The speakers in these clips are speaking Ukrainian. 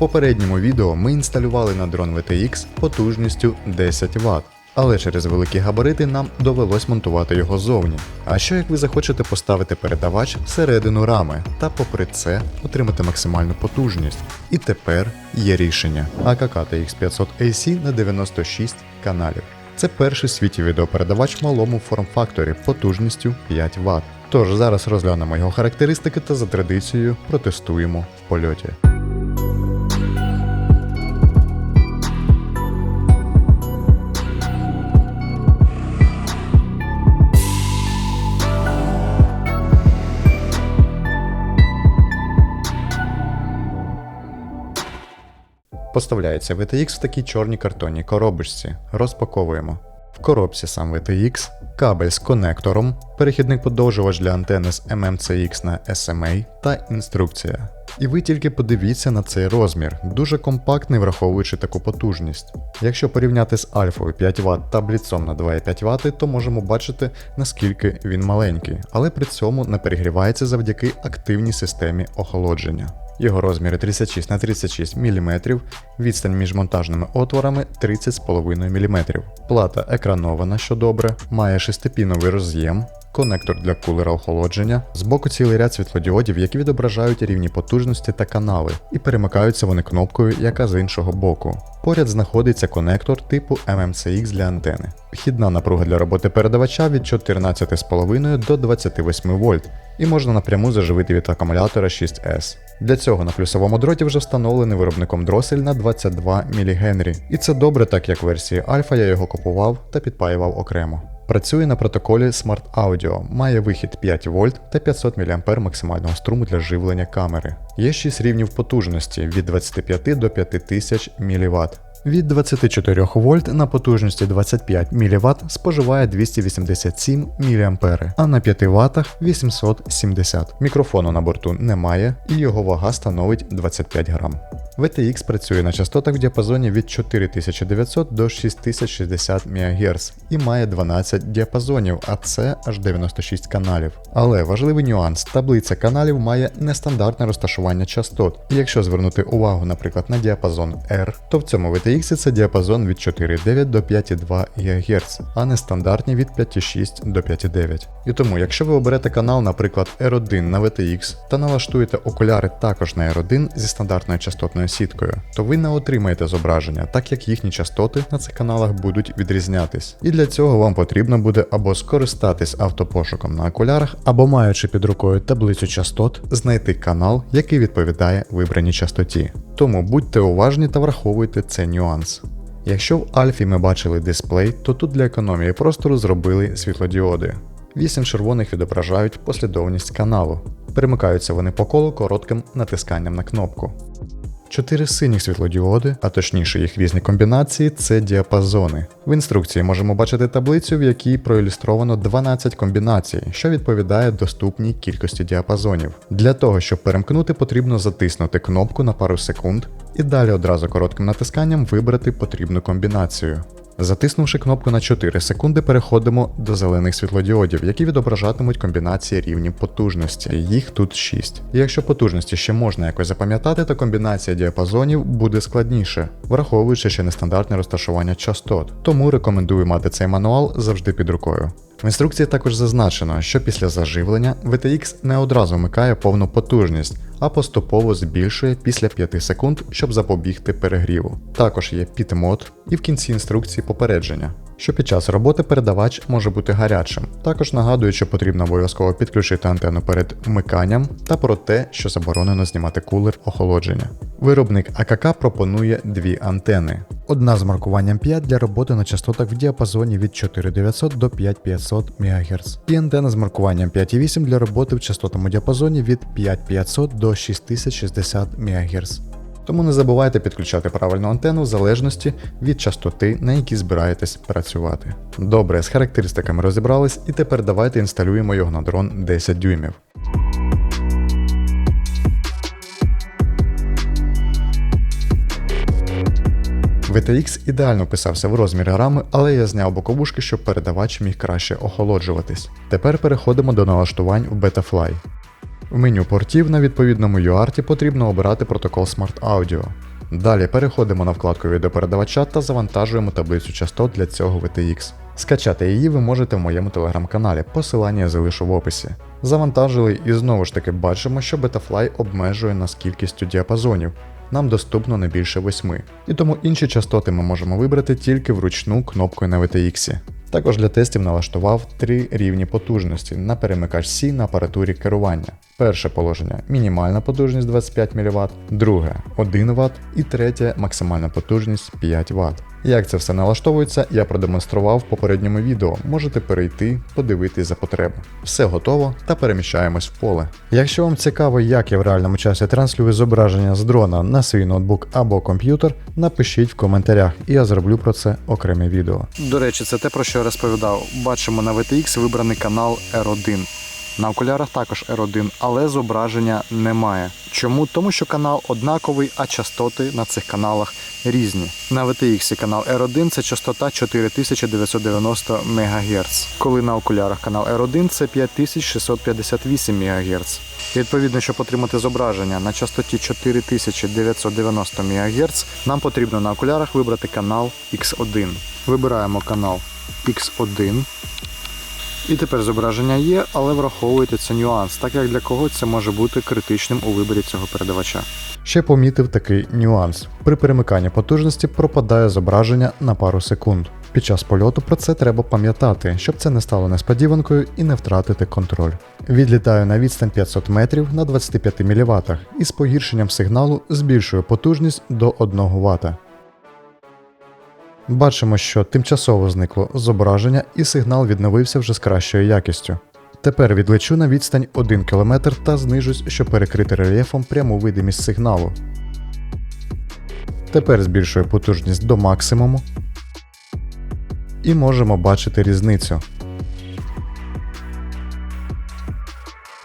попередньому відео ми інсталювали на дрон VTX потужністю 10 Вт. Але через великі габарити нам довелось монтувати його зовні. А що як ви захочете поставити передавач всередину рами та попри це отримати максимальну потужність? І тепер є рішення AKK TX500 AC на 96 каналів. Це перший в світі відеопередавач в малому форм-факторі потужністю 5 Вт. Тож зараз розглянемо його характеристики та за традицією протестуємо в польоті. Поставляється VTX в такій чорній картонній коробочці. Розпаковуємо. В коробці сам VTX, кабель з конектором, перехідний подовжувач для антени з MMCX на SMA та інструкція. І ви тільки подивіться на цей розмір, дуже компактний, враховуючи таку потужність. Якщо порівняти з альфою 5 Вт та бліцом на 2,5 Вт, то можемо бачити наскільки він маленький, але при цьому не перегрівається завдяки активній системі охолодження. Його розміри 36 на 36 мм, відстань між монтажними отворами 30,5 мм. Плата екранована, що добре, має шестипіновий роз'єм, конектор для кулера охолодження, збоку цілий ряд світлодіодів, які відображають рівні потужності та канали, і перемикаються вони кнопкою, яка з іншого боку. Поряд знаходиться конектор типу MMCX для антени. Вхідна напруга для роботи передавача від 14,5 до 28 вольт, і можна напряму заживити від акумулятора 6S. Для цього на плюсовому дроті вже встановлений виробником дросель на 22 мГ. І це добре, так як версії Альфа я його купував та підпаював окремо. Працює на протоколі Smart Audio, має вихід 5 вольт та 500 мА максимального струму для живлення камери. Є 6 рівнів потужності від 25 до 5000 мВт. Від 24 вольт на потужності 25 мВт споживає 287 мА, а на 5 Вт 870. Мікрофону на борту немає і його вага становить 25 грам. VTX працює на частотах в діапазоні від 4900 до 6060 МГц і має 12 діапазонів, а це аж 96 каналів. Але важливий нюанс: таблиця каналів має нестандартне розташування частот. І якщо звернути увагу, наприклад, на діапазон R, то в цьому VTX це діапазон від 4,9 до 5,2 ГГц, а не стандартні від 5,6 до 5,9. І тому, якщо ви оберете канал, наприклад, R1 на VTX та налаштуєте окуляри також на R1 зі стандартною частотною сіткою, то ви не отримаєте зображення, так як їхні частоти на цих каналах будуть відрізнятись. І для цього вам потрібно буде або скористатись автопошуком на окулярах, або маючи під рукою таблицю частот, знайти канал, який відповідає вибраній частоті. Тому будьте уважні та враховуйте цей нюанс. Якщо в Альфі ми бачили дисплей, то тут для економії простору зробили світлодіоди. Вісім червоних відображають послідовність каналу. Перемикаються вони по колу коротким натисканням на кнопку. Чотири синіх світлодіоди, а точніше їх різні комбінації, це діапазони. В інструкції можемо бачити таблицю, в якій проілюстровано 12 комбінацій, що відповідає доступній кількості діапазонів. Для того, щоб перемкнути, потрібно затиснути кнопку на пару секунд і далі одразу коротким натисканням вибрати потрібну комбінацію. Затиснувши кнопку на 4 секунди, переходимо до зелених світлодіодів, які відображатимуть комбінації рівнів потужності. Їх тут 6. І якщо потужності ще можна якось запам'ятати, то комбінація діапазонів буде складніше, враховуючи ще нестандартне розташування частот. Тому рекомендую мати цей мануал завжди під рукою. В інструкції також зазначено, що після заживлення VTX не одразу вмикає повну потужність, а поступово збільшує після 5 секунд, щоб запобігти перегріву. Також є піт-мод і в кінці інструкції попередження, що під час роботи передавач може бути гарячим. Також нагадую, що потрібно обов'язково підключити антенну перед вмиканням та про те, що заборонено знімати кулер охолодження. Виробник АКК пропонує дві антени. Одна з маркуванням 5 для роботи на частотах в діапазоні від 4900 до 5500 МГц. І антена з маркуванням 5,8 для роботи в частотному діапазоні від 5500 до 6060 МГц. Тому не забувайте підключати правильну антенну в залежності від частоти, на якій збираєтесь працювати. Добре, з характеристиками розібрались, і тепер давайте інсталюємо його на дрон 10 дюймів. VTX ідеально вписався в розміри рами, але я зняв боковушки, щоб передавач міг краще охолоджуватись. Тепер переходимо до налаштувань в Betafly. В меню портів на відповідному UART потрібно обирати протокол Smart Audio. Далі переходимо на вкладку відеопередавача та завантажуємо таблицю частот для цього VTX. Скачати її ви можете в моєму телеграм-каналі, посилання я залишу в описі. Завантажили і знову ж таки бачимо, що Betafly обмежує нас кількістю діапазонів. Нам доступно не більше 8. І тому інші частоти ми можемо вибрати тільки вручну кнопкою на VTX. Також для тестів налаштував три рівні потужності на перемикач C на апаратурі керування. Перше положення мінімальна потужність 25 мВт, друге 1 Вт і третє максимальна потужність 5 Вт. Як це все налаштовується, я продемонстрував в попередньому відео. Можете перейти, подивитись за потреби. Все готово та переміщаємось в поле. Якщо вам цікаво, як я в реальному часі транслюю зображення з дрона на свій ноутбук або комп'ютер, напишіть в коментарях, і я зроблю про це окреме відео. До речі, це те, про що я розповідав. Бачимо на VTX вибраний канал R1. На окулярах також R1, але зображення немає. Чому? Тому що канал однаковий, а частоти на цих каналах різні. На VTX канал R1 це частота 4990 МГц, коли на окулярах канал R1 це 5658 МГц. Відповідно, щоб отримати зображення на частоті 4990 МГц, нам потрібно на окулярах вибрати канал X1. Вибираємо канал X1. І тепер зображення є, але враховуйте це нюанс, так як для когось це може бути критичним у виборі цього передавача. Ще помітив такий нюанс: при перемиканні потужності пропадає зображення на пару секунд. Під час польоту про це треба пам'ятати, щоб це не стало несподіванкою і не втратити контроль. Відлітаю на відстань 500 метрів на 25 мВт і з погіршенням сигналу збільшую потужність до 1 Вт. Бачимо, що тимчасово зникло зображення і сигнал відновився вже з кращою якістю. Тепер відлечу на відстань 1 км та знижусь, щоб перекрити рельєфом пряму видимість сигналу. Тепер збільшую потужність до максимуму. І можемо бачити різницю.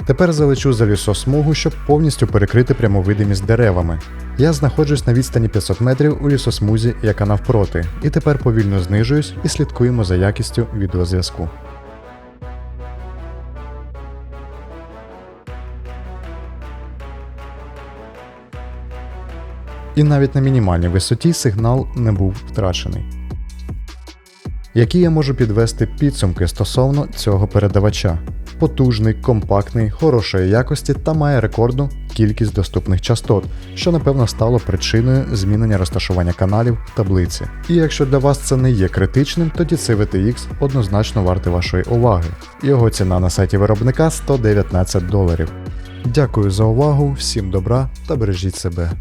Тепер залечу за лісосмугу, щоб повністю перекрити пряму видимість деревами. Я знаходжусь на відстані 500 метрів у лісосмузі, яка навпроти, і тепер повільно знижуюсь і слідкуємо за якістю відеозв'язку. І навіть на мінімальній висоті сигнал не був втрачений. Які я можу підвести підсумки стосовно цього передавача? Потужний, компактний, хорошої якості та має рекордну кількість доступних частот, що напевно стало причиною змінення розташування каналів таблиці. І якщо для вас це не є критичним, тоді цей VTX однозначно вартий вашої уваги. Його ціна на сайті виробника 119 доларів. Дякую за увагу, всім добра та бережіть себе.